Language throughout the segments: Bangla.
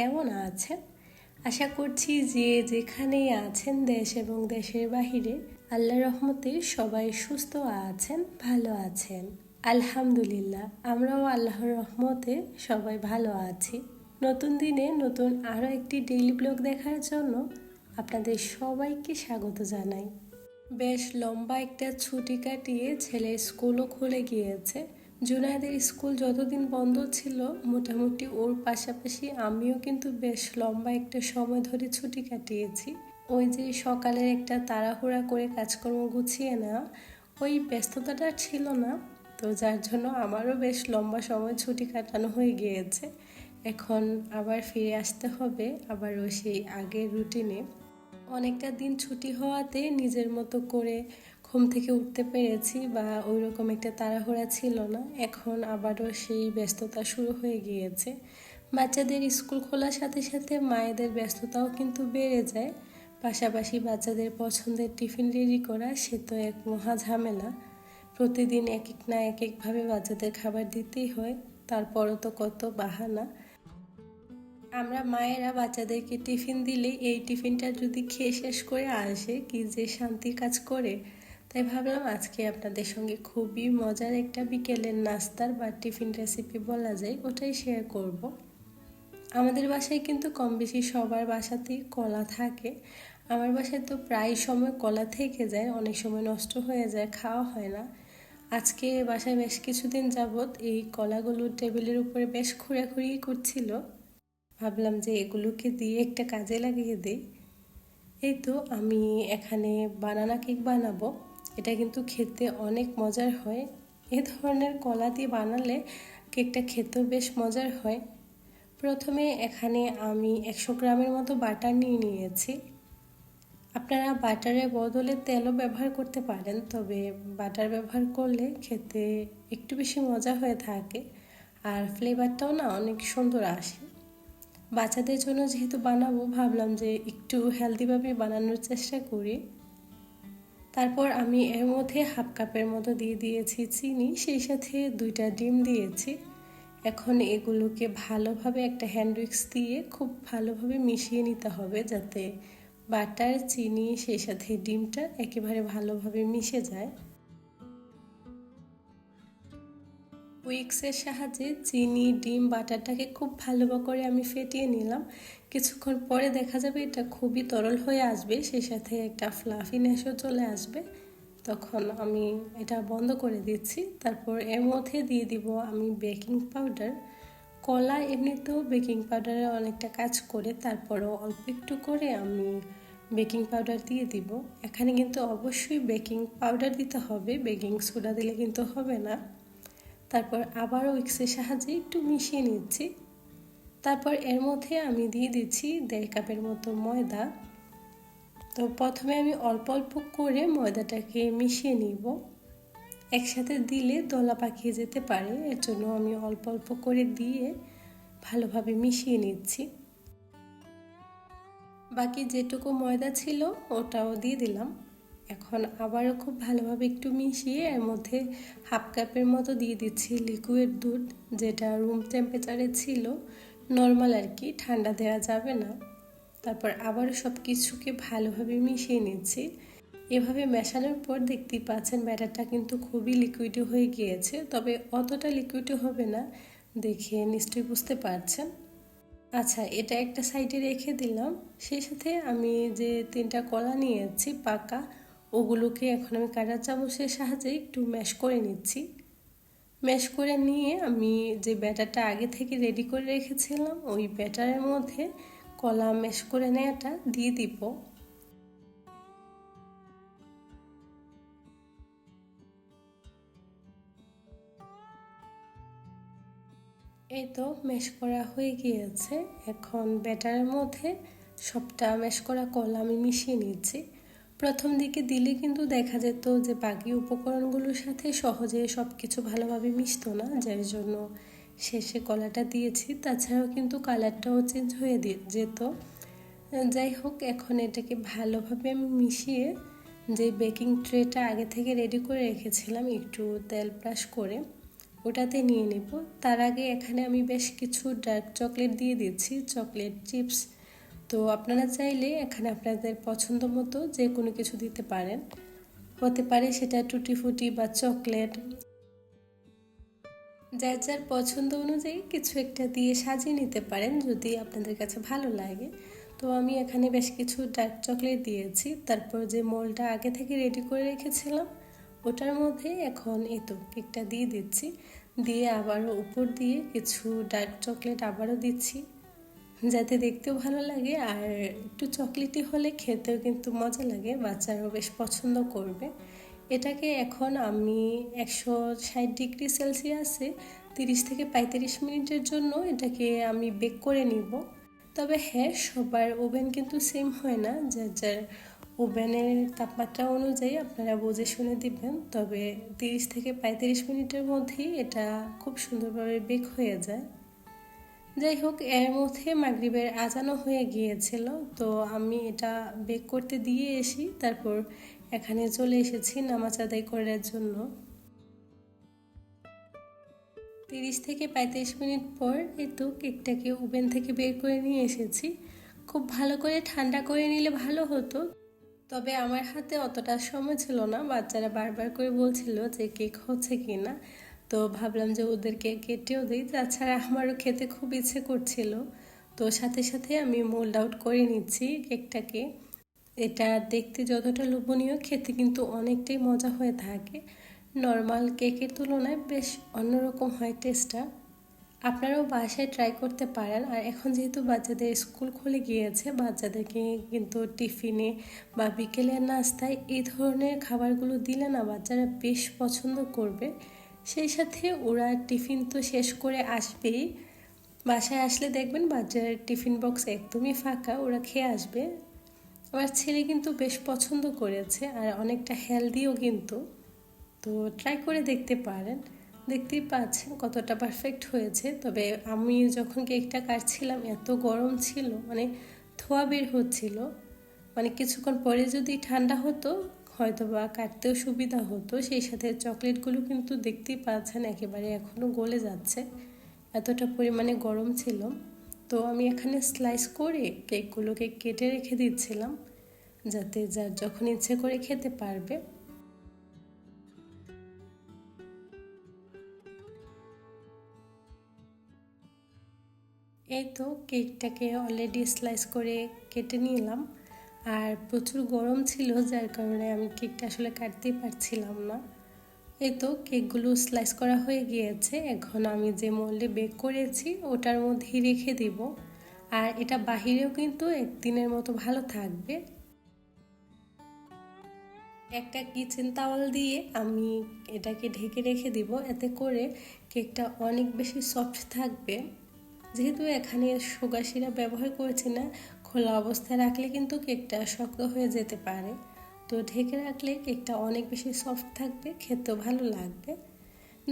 কেমন আছেন? আশা করছি যে যেখানেই আছেন দেশ এবং দেশের বাহিরে, আল্লাহ রহমতে সবাই সুস্থ আছেন, ভালো আছেন। আলহামদুলিল্লাহ, আমরাও আল্লাহর রহমতে সবাই ভালো আছি। নতুন দিনে নতুন আরও একটি ডেইলি ব্লগ দেখার জন্য আপনাদের সবাইকে স্বাগত জানাই। বেশ লম্বা একটা ছুটি কাটিয়ে ছেলের স্কুলও খুলে গিয়েছে। জুনায়েদের স্কুল যতদিন বন্ধ ছিল, মোটামুটি ওর পাশাপাশি আমিও কিন্তু বেশ লম্বা একটা সময় ধরে ছুটি কাটিয়েছি। ওই যে সকালের একটা তাড়াহুড়া করে কাজকর্ম গুছিয়ে নেওয়া ওই ব্যস্ততাটা ছিল না। তো যার জন্য আমারও বেশ লম্বা সময় ছুটি কাটানো হয়ে গিয়েছে। এখন আবার ফিরে আসতে হবে, আবারও সেই আগের রুটিনে। অনেকটা দিন ছুটি হওয়াতে নিজের মতো করে ঘুম থেকে উঠতে পেরেছি বা ওই রকম একটা তাড়াহুড়া ছিল না। এখন আবারও সেই ব্যস্ততা শুরু হয়ে গিয়েছে। বাচ্চাদের স্কুল খোলার সাথে সাথে মায়েদের ব্যস্ততাও কিন্তু বেড়ে যায়। পাশাপাশি বাচ্চাদের পছন্দের টিফিন রেডি করা, সে তো এক মহা ঝামেলা। প্রতিদিন এক এক না এক একভাবে বাচ্চাদের খাবার দিতেই হয়, তারপরও তো কত বাহানা। আমরা মায়েরা বাচ্চাদেরকে টিফিন দিলে এই টিফিনটা যদি খেয়ে শেষ করে আসে, কি যে শান্তি কাজ করে। তাই ভাবলাম আজকে আপনাদের সঙ্গে খুবই মজার একটা বিকেলের নাস্তার বা টিফিন রেসিপি বলা যায়, ওটাই শেয়ার করব। আমাদের বাসায় কিন্তু কম বেশি সবার বাসাতেই কলা থাকে। আমার বাসায় তো প্রায় সময় কলা থেকে যায়, অনেক সময় নষ্ট হয়ে যায়, খাওয়া হয় না। আজকে বাসায় বেশ কিছুদিন যাবৎ এই কলাগুলো টেবিলের উপরে বেশ খুঁড়াখুড়ি করছিল। ভাবলাম যে এগুলোকে দিয়ে একটা কাজে লাগিয়ে দিই। এই তো আমি এখানে বানানা কেক বানাবো। এটা কিন্তু খেতে অনেক মজার হয়। এ ধরনের কলা দিয়ে বানালে কেকটা খেতেও বেশ মজার হয়। প্রথমে এখানে আমি একশো গ্রামের মতো বাটার নিয়ে নিয়েছি। আপনারা বাটারের বদলে তেলও ব্যবহার করতে পারেন, তবে বাটার ব্যবহার করলে খেতে একটু বেশি মজা হয়ে থাকে আর ফ্লেভারটাও না অনেক সুন্দর আসে। বাচ্চাদের জন্য যেহেতু বানাবো, ভাবলাম যে একটু হেলদিভাবে বানানোর চেষ্টা করি। তারপর আমি এর মধ্যে হাফ কাপের মতো দিয়ে দিয়েছি চিনি, সেই সাথে দুইটা ডিম দিয়েছি। এখন এগুলোকে ভালোভাবে একটা হ্যান্ড উইক্স দিয়ে খুব ভালোভাবে মিশিয়ে নিতে হবে যাতে বাটার চিনি, সেই সাথে ডিমটা একেবারে ভালোভাবে মিশে যায়। উইক্সের সাহায্যে চিনি, ডিম, বাটারটাকে খুব ভালো করে আমি ফেটিয়ে নিলাম। কিছুক্ষণ পরে দেখা যাবে এটা খুবই তরল হয়ে আসবে সেই সাথে একটা ফ্লাফিনেসও চলে আসবে। তখন আমি এটা বন্ধ করে দিচ্ছি। তারপর এর মধ্যে দিয়ে দিব আমি বেকিং পাউডার কলা এমনিতেও বেকিং পাউডারে অনেকটা কাজ করে, তারপরও অল্প একটু করে আমি বেকিং পাউডার দিয়ে দিব। এখানে কিন্তু অবশ্যই বেকিং পাউডার দিতে হবে বেকিং সোডা দিলে কিন্তু হবে না। তারপর আবারও উইক্সের সাহায্যে একটু মিশিয়ে নিচ্ছি। তারপর এর মধ্যে আমি দিয়ে দিচ্ছি দেড় কাপের মতো ময়দা। তো প্রথমে আমি অল্প অল্প করে ময়দাটাকে মিশিয়ে নিব। একসাথে দিলে দলা পাকিয়ে যেতে পারে, এর জন্য আমি অল্প অল্প করে দিয়ে ভালোভাবে মিশিয়ে নিচ্ছি। বাকি যেটুকু ময়দা ছিল ওটাও দিয়ে দিলাম। এখন আবারও খুব ভালোভাবে একটু মিশিয়ে এর মধ্যে হাফ কাপের মতো দিয়ে দিচ্ছি লিকুইড দুধ, যেটা রুম টেম্পারেচারে ছিল নর্মাল আর কি, ঠান্ডা দেওয়া যাবে না। তারপর আবারও সব কিছুকে ভালোভাবে মিশিয়ে নিচ্ছি। এভাবে মেশানোর পর দেখতেই পাচ্ছেন ব্যাটারটা কিন্তু খুবই লিকুইডি হয়ে গিয়েছে, তবে অতটা লিকুইডি হবে না, দেখে নিশ্চয়ই বুঝতে পারছেন। আচ্ছা এটা একটা সাইডে রেখে দিলাম। সেই সাথে আমি যে তিনটা কলা নিয়েছি পাকা ওগুলোকে এখন আমি কাটা চামচের সাহায্যে একটু ম্যাশ করে নিচ্ছি। ম্যাশ করে নিয়ে আমি যে ব্যাটারটা আগে থেকে রেডি করে রেখেছিলাম, ওই ব্যাটারের মধ্যে কলা ম্যাশ করে নেওয়াটা দিয়ে দিব। এই তো ম্যাশ করা হয়ে গিয়েছে। এখন ব্যাটারের মধ্যে সবটা ম্যাশ করা কলা আমি মিশিয়ে নিচ্ছি। প্রথম দিকে দিলে কিন্তু দেখা যেত যে বাকি উপকরণগুলোর সাথে সহজে সব কিছু ভালোভাবে মিশতো না, যার জন্য শেষে কলাটা দিয়েছি। তাছাড়াও কিন্তু কালারটাও চেঞ্জ হয়ে যেত। যাই হোক, এখন এটাকে ভালোভাবে আমি মিশিয়ে যে বেকিং ট্রেটা আগে থেকে রেডি করে রেখেছিলাম, একটু তেল ব্রাশ করে ওটাতে নিয়ে নেব। তার আগে এখানে আমি বেশ কিছু ডার্ক চকলেট দিয়ে দিচ্ছি চকলেট চিপস তো আপনারা চাইলে এখানে আপনাদের পছন্দ মতো যে কোনো কিছু দিতে পারেন। হতে পারে সেটা টুটি ফুটি বা চকলেট। যার যার পছন্দ অনুযায়ী কিছু একটা দিয়ে সাজিয়ে নিতে পারেন যদি আপনাদের কাছে ভালো লাগে। তো আমি এখানে বেশ কিছু ডার্ক চকলেট দিয়েছি। তারপর যে মোলটা আগে থেকে রেডি করে রেখেছিলাম, ওটার মধ্যে এখন এই কেকটা দিয়ে দিচ্ছি। দিয়ে আবারও উপর দিয়ে কিছু ডার্ক চকলেট আবারও দিচ্ছি। যাতে দেখতেও ভালো লাগে আর একটু চকলেটি হলে খেতেও কিন্তু মজা লাগে, বাচ্চারাও বেশ পছন্দ করবে। এটাকে এখন আমি একশো ষাট ডিগ্রি সেলসিয়াসে তিরিশ থেকে পঁয়ত্রিশ মিনিটের জন্য এটাকে আমি বেক করে নিব। তবে হ্যাঁ সবার ওভেন কিন্তু সেম হয় না, যার যার ওভেনের তাপমাত্রা অনুযায়ী আপনারা বুঝে শুনে দিবেন। তবে তিরিশ থেকে পঁয়ত্রিশ মিনিটের মধ্যেই এটা খুব সুন্দরভাবে বেক হয়ে যায়। যাই হোক, এর মধ্যে মাগরিবের আজানো হয়ে গিয়েছিল, তো আমি এটা বেক করতে দিয়ে এসি, তারপর এখানে চলে এসেছি নামাজ আদায় করার জন্য। তিরিশ থেকে পঁয়ত্রিশ মিনিট পর একটু কেকটাকে ওভেন থেকে বের করে নিয়ে এসেছি। খুব ভালো করে ঠান্ডা করে নিলে ভালো হতো, তবে আমার হাতে অতটা সময় ছিল না। বাচ্চারা বারবার করে বলছিল যে কেক হচ্ছে কি না তো ভাবলাম যে ওদেরকে কেটেও দিই। তাছাড়া আমারও খেতে খুব ইচ্ছে করছিল। তো সাথে সাথে আমি মোল্ড আউট করে নিচ্ছি কেকটাকে। এটা দেখতে যতটা লোভনীয়, খেতে কিন্তু অনেকটাই মজা হয়ে থাকে। নর্মাল কেকের তুলনায় বেশ অন্যরকম হয় টেস্টটা। আপনারাও বাসায় ট্রাই করতে পারেন। আর এখন যেহেতু বাচ্চাদের স্কুল খুলে গিয়েছে, বাচ্চাদেরকে কিন্তু টিফিনে বা বিকেলের নাস্তায় এই ধরনের খাবারগুলো দিলে না বাচ্চারা বেশ পছন্দ করবে। সেই সাথে ওরা টিফিন তো শেষ করে আসবেই। বাসায় আসলে দেখবেন বাচ্চার টিফিন বক্স একদমই ফাঁকা, ওরা খেয়ে আসবে। আমার ছেলে কিন্তু বেশ পছন্দ করেছে আর অনেকটা হেলদিও কিন্তু। তো ট্রাই করে দেখতে পারেন। দেখতেই পাচ্ছেন কতটা পারফেক্ট হয়েছে। তবে আমি যখন কেকটা কাটছিলাম, এত গরম ছিল মানে ধোয়া বের হচ্ছিল। মানে কিছুক্ষণ পরে যদি ঠান্ডা হতো হয়তো বা কাটতেও সুবিধা হতো, সেই সাথে চকলেটগুলো কিন্তু দেখতেই পাচ্ছেন একেবারে এখনও গলে যাচ্ছে। এতটা পরিমাণে গরম ছিল। তো আমি এখানে স্লাইস করে কেকগুলোকে কেটে রেখে দিচ্ছিলাম, যাতে যার যখন ইচ্ছে করে খেতে পারবে। এই তো কেকটাকে অলরেডি স্লাইস করে কেটে নিলাম। আর প্রচুর গরম ছিল, যার কারণে আমি কেকটা আসলে কাটতেই পারছিলাম না। এই তো কেকগুলো স্লাইস করা হয়ে গিয়েছে, এখন আমি যে মোল্ডে বেক করেছি ওটার মধ্যেই রেখে দিব। আর এটা বাহিরেও কিন্তু একদিনের মতো ভালো থাকবে। একটা কিচেন তাওয়াল দিয়ে আমি এটাকে ঢেকে রেখে দিব, এতে করে কেকটা অনেক বেশি সফট থাকবে। যেহেতু এখানে সুগার ব্যবহার করেছি না খোলা অবস্থায় রাখলে কিন্তু কেকটা শক্ত হয়ে যেতে পারে। তো ঢেকে রাখলে কেকটা অনেক বেশি সফট থাকবে, খেতেও ভালো লাগবে।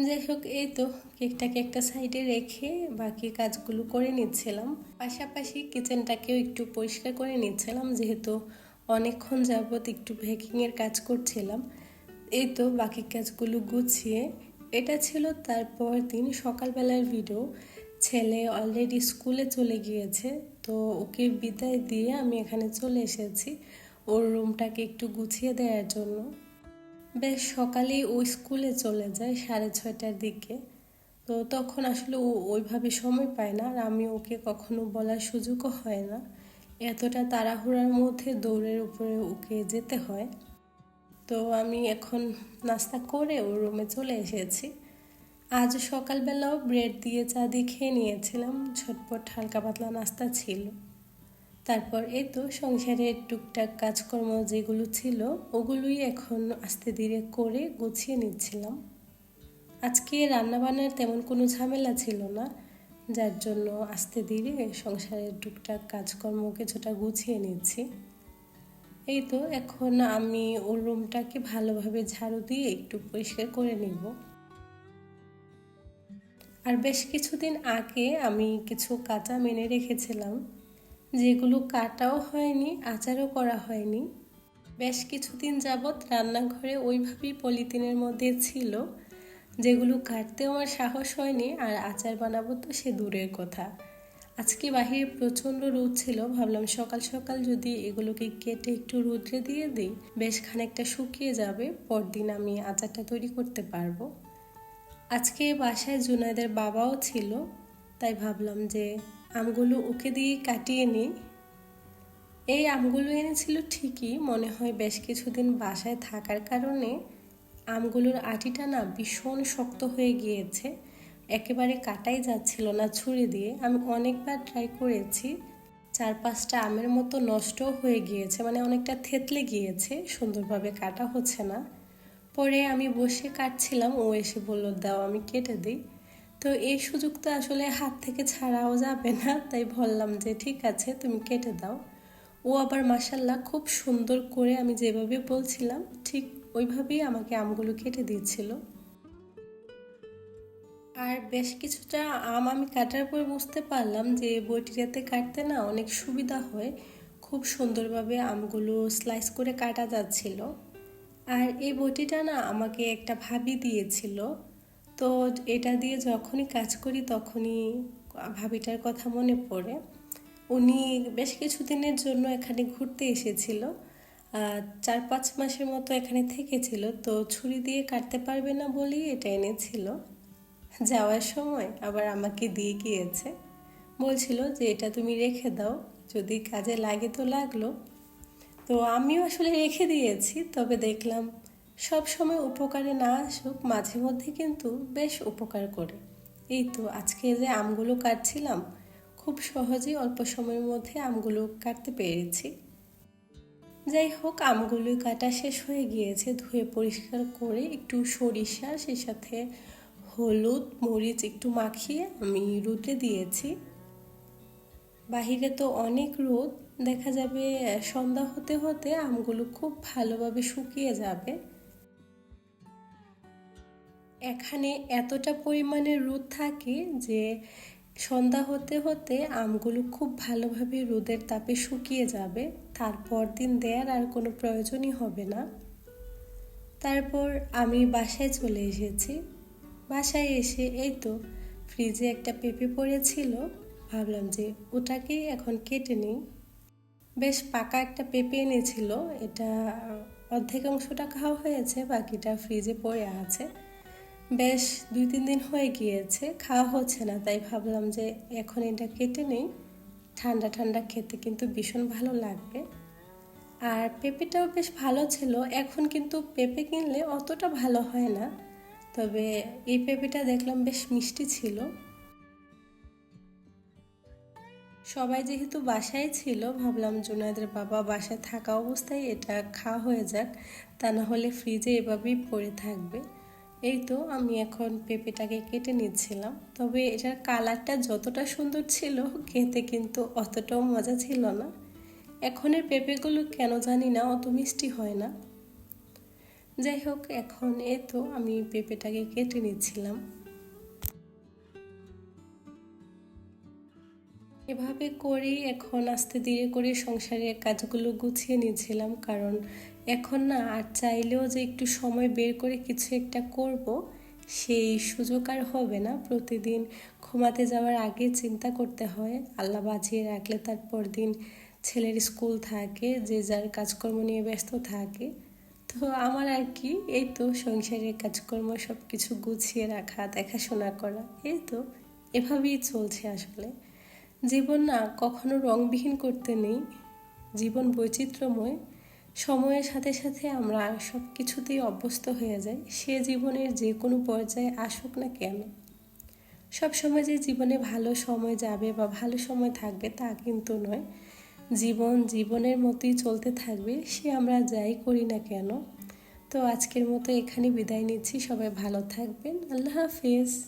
যাই হোক, এই তো কেকটাকে একটা সাইডে রেখে বাকি কাজগুলো করে নিচ্ছিলাম। পাশাপাশি কিচেনটাকেও একটু পরিষ্কার করে নিচ্ছিলাম, যেহেতু অনেকক্ষণ যাবৎ একটু ভেকিংয়ের কাজ করছিলাম। এই তো বাকি কাজগুলো গুছিয়ে, এটা ছিল তারপর দিন সকালবেলার ভিডিও ছেলে অলরেডি স্কুলে চলে গিয়েছে তো ওকে বিদায় দিয়ে আমি এখানে চলে এসেছি। ওর রুমটাকে একটু গুছিয়ে দেওয়ার জন্য। বেশ, সকালেই ও স্কুলে চলে যায় সাড়ে ছয়টার দিকে। তো তখন আসলে ও ওইভাবে সময় পায় না আর আমি ওকে কখনো বলার সুযোগও হয় না। এতটা তাড়াহুড়ার মধ্যে দৌড়ের উপরে ওকে যেতে হয়। তো আমি এখন নাস্তা করে ওর রুমে চলে এসেছি। আজ সকালবেলাও ব্রেড দিয়ে চা দিয়ে খেয়ে নিয়েছিলাম। ঝটপট হালকা পাতলা নাস্তা ছিল। তারপর এই তো সংসারের টুকটাক কাজকর্ম যেগুলো ছিল, ওগুলোই এখন আস্তে ধীরে করে গুছিয়ে নিচ্ছিলাম। আজকে রান্নাবান্নার তেমন কোনো ঝামেলা ছিল না, যার জন্য আস্তে ধীরে সংসারের টুকটাক কাজকর্ম কিছুটা গুছিয়ে নিচ্ছি। এই তো এখন আমি ওর রুমটাকে ভালোভাবে ঝাড়ু দিয়ে একটু পরিষ্কার করে নিব। আর বেশ কিছুদিন আগে আমি কিছু কাঁচা মেনে রেখেছিলাম, যেগুলো কাটাও হয়নি, আচারও করা হয়নি। বেশ কিছুদিন যাবৎ রান্নাঘরে ওইভাবেই পলিথিনের মধ্যে ছিল, যেগুলো কাটতেও আমার সাহস হয়নি আর আচার বানাবো তো সে দূরের কথা। আজকে বাহিরে প্রচণ্ড রোদ ছিল, ভাবলাম সকাল সকাল যদি এগুলোকে কেটে একটু রোদ্রে দিয়ে দিই, বেশ খানিকটা শুকিয়ে যাবে, পরদিন আমি আচারটা তৈরি করতে পারব। আজকে বাসায় জুনাইদের বাবাও ছিল, তাই ভাবলাম যে আমগুলো ওকে দিয়ে কাটিয়ে নিই। এই আমগুলো এনেছিল ঠিকই, মনে হয় বেশ কিছুদিন বাসায় থাকার কারণে আমগুলোর আটিটা না ভীষণ শক্ত হয়ে গিয়েছে, একেবারে কাটাই যাচ্ছিল না ছুরি দিয়ে। আমি অনেকবার ট্রাই করেছি চার পাঁচটা আমের মতো নষ্ট হয়ে গিয়েছে মানে অনেকটা থেতলে গিয়েছে, সুন্দরভাবে কাটা হচ্ছে না। পরে আমি বসে কাটছিলাম, ও এসে বলল, দাও, আমি কেটে দিই। তো এই সুযোগটা আসলে হাত থেকে ছাড়াও যাবে না, তাই বললাম যে, ঠিক আছে, তুমি কেটে দাও। ও আবার মাসাল্লাহ খুব সুন্দর করে আমি যেভাবে বলছিলাম, ঠিক ওইভাবেই আমাকে আমগুলো কেটে দিয়েছিল। আর বেশ কিছুটা আম আমি কাটার পর বুঝতে পারলাম যে, বটিটাতে কাটতে না অনেক সুবিধা হয়। খুব সুন্দরভাবে আমগুলো স্লাইস করে কাটা যাচ্ছিল। আর এই বটিটা না আমাকে একটা ভাবি দিয়েছিল। তো এটা দিয়ে যখনই কাজ করি তখনই ভাবিটার কথা মনে পড়ে। উনি বেশ কিছুদিনের জন্য এখানে ঘুরতে এসেছিল। চার পাঁচ মাসের মতো এখানে থেকেছিল। তো ছুরি দিয়ে কাটতে পারবে না বলেই এটা এনেছিল। যাওয়ার সময় আবার আমাকে দিয়ে গিয়েছে। বলছিল যে, এটা তুমি রেখে দাও। যদি কাজে লাগে তো লাগল। তো আমিও আসলে রেখে দিয়েছি, তবে দেখলাম সব সময় উপকারে না আসুক মাঝে মধ্যে কিন্তু বেশ উপকার করে। এই তো আজকে যে আমগুলো কাটছিলাম, খুব সহজেই অল্প সময়ের মধ্যে আমগুলো কাটতে পেরেছি। যাই হোক আমগুলো কাটা শেষ হয়ে গিয়েছে, ধুয়ে পরিষ্কার করে একটু সরিষা সে সাথে হলুদ, মরিচ একটু মাখিয়ে আমি রোদে দিয়েছি। বাহিরে তো অনেক রোদ দেখা যাবে সন্ধ্যা হতে হতে আমগুলো খুব ভালোভাবে শুকিয়ে যাবে। এখানে এতটা পরিমাণে রোদ থাকে যে সন্ধ্যা হতে হতে আমগুলো খুব ভালোভাবে রোদের তাপে শুকিয়ে যাবে। তারপর দিন দেওয়ার আর কোনো প্রয়োজনই হবে না। তারপর আমি বাসায় চলে এসেছি। বাসায় এসে এই তো ফ্রিজে একটা পেঁপে পড়েছিল। ভাবলাম যে ওটাকেই এখন কেটে নিই। বেশ পাকা একটা পেঁপে এনেছিল। এটা অর্ধেক অংশটা খাওয়া হয়েছে, বাকিটা ফ্রিজে পড়ে আছে। বেশ দুই তিন দিন হয়ে গিয়েছে, খাওয়া হচ্ছে না, তাই ভাবলাম যে এখন এটা কেটে নেই। ঠান্ডা ঠান্ডা খেতে কিন্তু ভীষণ ভালো লাগবে। আর পেঁপেটাও বেশ ভালো ছিল, এখন কিন্তু পেঁপে কিনলে অতটা ভালো হয় না। তবে এই পেঁপেটা দেখলাম বেশ মিষ্টি ছিল। সবাই যেহেতু বাসায় ছিল, ভাবলাম জুনায়দের বাবা বাসায় থাকা অবস্থায় এটা খাওয়া হয়ে যাক, তা না হলে ফ্রিজে এভাবেই পড়ে থাকবে। এই তো আমি এখন পেঁপেটাকে কেটে নিচ্ছিলাম, তবে এটার কালারটা যতটা সুন্দর ছিল, খেতে কিন্তু অতটাও মজা ছিল না। এখনের পেঁপেগুলো কেন জানি না, অত মিষ্টি হয় না। যাই হোক, এখন এ তো আমি পেঁপেটাকে কেটে নিচ্ছিলাম। এভাবে করেই এখন আস্তে ধীরে করে সংসারের কাজগুলো গুছিয়ে নিয়েছিলাম কারণ এখন না আর চাইলেও যে একটু সময় বের করে কিছু একটা করব, সেই সুযোগ আর হবে না। প্রতিদিন ঘুমাতে যাওয়ার আগে চিন্তা করতে হয়, আল্লাহ বাঁচিয়ে রাখলে তারপর দিন ছেলের স্কুল থাকে, যে যার কাজকর্ম নিয়ে ব্যস্ত থাকে। তো আমার আর কি, এই তো সংসারের কাজকর্ম সব কিছু গুছিয়ে রাখা, দেখাশোনা করা, এই তো। এভাবেই চলছে আসলে। জীবন না কখনো রংবিহীন করতে নেই। জীবন বৈচিত্র্যময়। সময়ের সাথে সাথে আমরা সব কিছুতেই অভ্যস্ত হয়ে যাই। সে জীবনের যে কোনো পর্যায়ে আসুক না কেন। সব সময় যে জীবনে ভালো সময় যাবে বা ভালো সময় থাকবে তা কিন্তু নয়। জীবন জীবনের মতোই চলতে থাকবে, সে আমরা যাই করি না কেন। তো আজকের মতো এখানে বিদায় নিচ্ছি। সবাই ভালো থাকবেন। আল্লাহ হাফিজ।